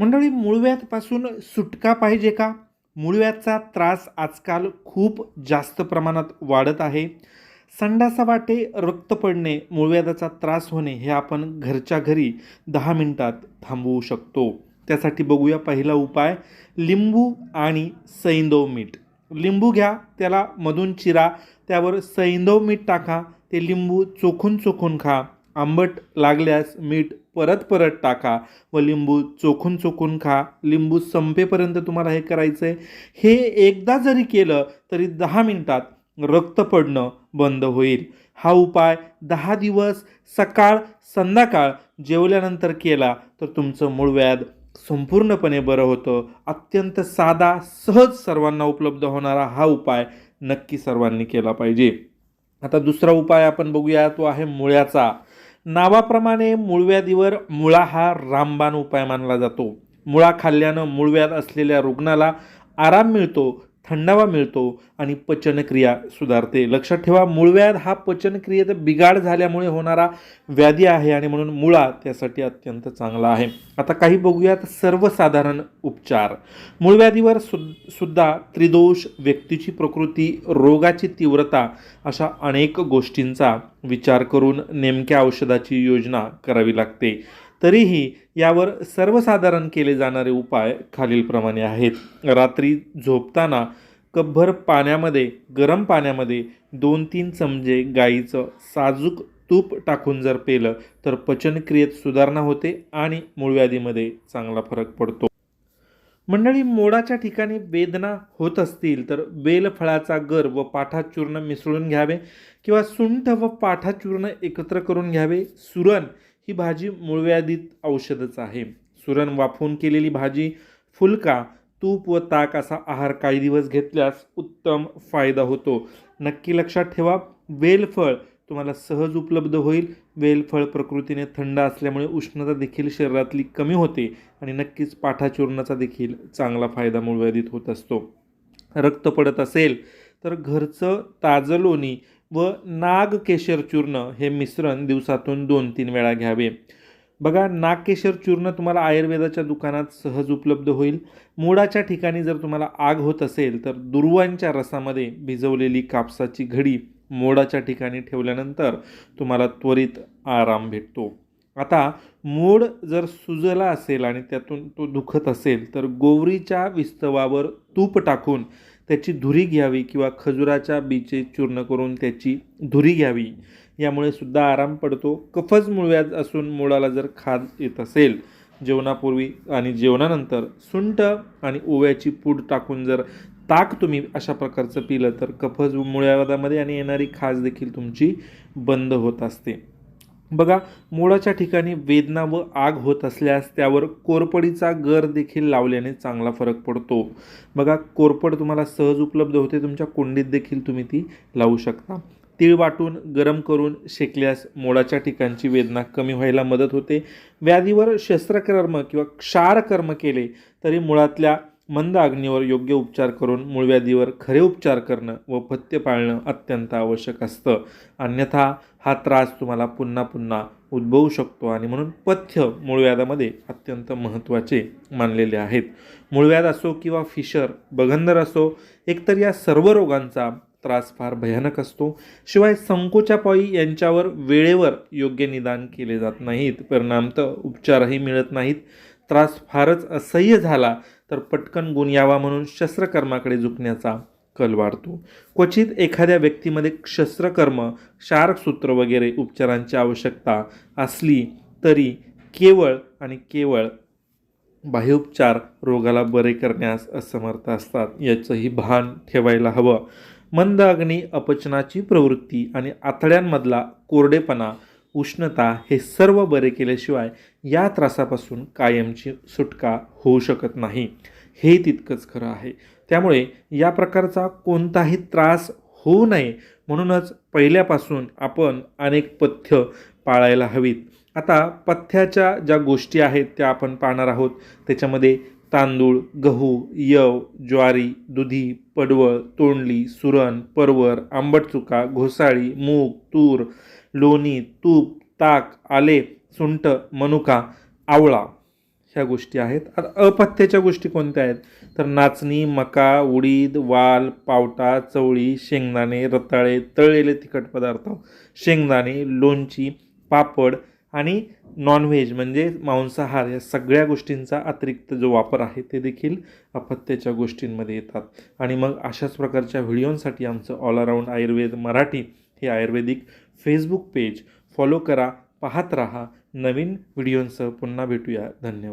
मंडळी मूळव्याधपासून सुटका पाहिजे का? मूळव्याधचा त्रास आजकाल खूप जास्त प्रमाणात वाढत आहे. संडासा वाटे रक्त पडणे मूळव्याधाचा त्रास होणे हे आपण घरच्या घरी दहा मिनटात थांबवू शकतो. त्यासाठी बघूया पहिला उपाय लिंबू आणि सैंदव मीठ. लिंबू घ्या त्याला मधून चिरा त्यावर सैंदव मीठ टाका ते लिंबू चोखून चोखून खा. आंबट लागल्यास मीठ परत परत टाका व लिंबू चोखून चोखून खा. लिंबू संपेपर्यंत तुम्हाला हे करायचं आहे हे एकदा जरी केलं तरी दहा मिनटात रक्त पडणं बंद होईल. हा उपाय दहा दिवस सकाळ संध्याकाळ जेवल्यानंतर केला तर तुमचं मूळव्याध संपूर्णपणे बरं होतं. अत्यंत साधा सहज सर्वांना उपलब्ध होणारा हा उपाय नक्की सर्वांनी केला पाहिजे. आता दुसरा उपाय आपण बघूया तो आहे मुळ्याचा. नावाप्रमाणे मूळव्याधीवर मुळा हा रामबाण उपाय मानला जातो. मुळा खाल्ल्यानं मूळव्याध असलेल्या रुग्णाला आराम मिळतो थंडावा मिळतो आणि पचनक्रिया सुधारते. लक्षात ठेवा मूळव्याध हा पचनक्रियेत बिघाड झाल्यामुळे होणारा व्याधी आहे आणि म्हणून मुळा त्यासाठी अत्यंत चांगला आहे. आता काही बघूयात सर्वसाधारण उपचार. मूळव्याधीवर सु सुद्धा त्रिदोष व्यक्तीची प्रकृती रोगाची तीव्रता अशा अनेक गोष्टींचा विचार करून नेमक्या औषधाची योजना करावी लागते. तरीही यावर सर्वसाधारण केले जाणारे उपाय खालीलप्रमाणे आहेत. रात्री झोपताना कपभर पाण्यामध्ये गरम पाण्यामध्ये दोन तीन चमचे गाईचं साजूक तूप टाकून जर पेलं तर पचनक्रियेत सुधारणा होते आणि मूळव्याधीमध्ये चांगला फरक पडतो. मंडळी मोडाच्या ठिकाणी वेदना होत असतील तर बेलफळाचा गर व पाठाचूर्ण मिसळून घ्यावे किंवा सुंठ व पाठाचूर्ण एकत्र करून घ्यावे. सुरण ही भाजी मूळव्याधीत औषधच आहे. सुरण वाफवून केलेली भाजी फुलका तूप व ताक असा आहार काही दिवस घेतल्यास उत्तम फायदा होतो. नक्की लक्षात ठेवा वेलफळ तुम्हाला सहज उपलब्ध होईल. वेलफळ प्रकृतीने थंड असल्यामुळे उष्णता देखील शरीरातली कमी होते आणि नक्कीच पाठाचूर्णाचा देखील चांगला फायदा मूळव्याधीत होत असतो. रक्त पडत असेल तर घरचं ताजं लोणी व नागकेशर चूर्ण हे मिश्रण दिवसातून दोन तीन वेळा घ्यावे. बघा नागकेशर चूर्ण तुम्हाला आयुर्वेदाच्या दुकानात सहज उपलब्ध होईल. मुळाच्या ठिकाणी जर तुम्हाला आग होत असेल तर दुर्वांच्या रसामध्ये भिजवलेली कापसाची घडी मोडाच्या ठिकाणी ठेवल्यानंतर तुम्हाला त्वरित आराम भेटतो. आता मोड जर सुजला असेल आणि त्यातून तो दुखत असेल तर गोवरीच्या विस्तवावर तूप टाकून त्याची धुरी घ्यावी किंवा खजुराच्या बीचे चूर्ण करून त्याची धुरी घ्यावी. यामुळे सुद्धा आराम पडतो. कफज मुळव्याज असून मुळाला जर खाज येत असेल जेवणापूर्वी आणि जेवणानंतर सुंठ आणि ओव्याची पूड टाकून जर ताक तुम्ही अशा प्रकारचं पिलं तर कफज मुळ्यावादामध्ये आणि येणारी खाज देखील तुमची बंद होत असते. बघा मुळाच्या ठिकाणी वेदना व आग होत असल्यास त्यावर कोरपडीचा गर देखील लावल्याने चांगला फरक पडतो. बघा कोरपड तुम्हाला सहज उपलब्ध होते तुमच्या कुंडीत देखील तुम्ही ती लावू शकता. तीळ वाटून गरम करून शेकल्यास मोडाच्या ठिकाणची वेदना कमी व्हायला मदत होते. व्याधीवर शस्त्रकर्म किंवा क्षारकर्म केले तरी मुळातल्या मंद अग्नीवर योग्य उपचार करून मूळव्याधीवर खरे उपचार करणं व पथ्य पाळणं अत्यंत आवश्यक असतं. अन्यथा हा त्रास तुम्हाला पुन्हा पुन्हा उद्भवू शकतो आणि म्हणून पथ्य मूळव्याधामध्ये अत्यंत महत्त्वाचे मानलेले आहेत. मूळव्याध असो किंवा फिशर बगंदर असो एकतर या सर्व रोगांचा त्रास फार भयानक असतो. शिवाय संकोचापायी यांच्यावर वेळेवर योग्य निदान केले जात नाहीत. परिणामतः उपचारही मिळत नाहीत. त्रास फारच असह्य झाला तर पटकन गुण यावा म्हणून शस्त्रकर्माकडे झुकण्याचा कल वाढतो. क्वचित एखाद्या व्यक्तीमध्ये शस्त्रकर्म शारकसूत्र वगैरे उपचारांची आवश्यकता असली तरी केवळ आणि केवळ बाह्योपचार रोगाला बरे करण्यास असमर्थ असतात. याचंही भान ठेवायला हवं. मंद अग्नी अपचनाची प्रवृत्ती आणि आतड्यांमधला कोरडेपणा उष्णता हे सर्व बरे केल्याशिवाय या त्रासापासून कायमची सुटका होऊ शकत नाही. हे तितकंच खरं आहे. त्यामुळे या प्रकारचा कोणताही त्रास होऊ नये म्हणूनच पहिल्यापासून आपण अनेक पथ्य पाळायला हवीत. आता पथ्याच्या ज्या गोष्टी आहेत त्या आपण पाहणार आहोत. त्याच्यामध्ये तांदूळ गहू यव ज्वारी दुधी पडवळ तोंडली सुरण परवर आंबट चुका घोसाळी मूग तूर लोणी तूप ताक आले सुंट मनुका आवळा ह्या गोष्टी आहेत. आता अपथ्याच्या गोष्टी कोणत्या आहेत? तर नाचणी मका उडीद वाल पावटा चवळी शेंगदाणे रताळे तळलेले तिखट पदार्थ शेंगदाणे लोणची पापड आणि नॉनव्हेज म्हणजे मांसाहार या सगळ्या गोष्टींचा अतिरिक्त जो वापर आहे ते देखील अपथ्याच्या गोष्टींमध्ये येतात. आणि मग अशाच प्रकारच्या व्हिडिओंसाठी आमचं ऑल अराऊंड आयुर्वेद मराठी हे आयुर्वेदिक फेसबुक पेज फॉलो करा. पाहत राहा. नवीन व्हिडिओंसह पुन्हा भेटूया. धन्यवाद.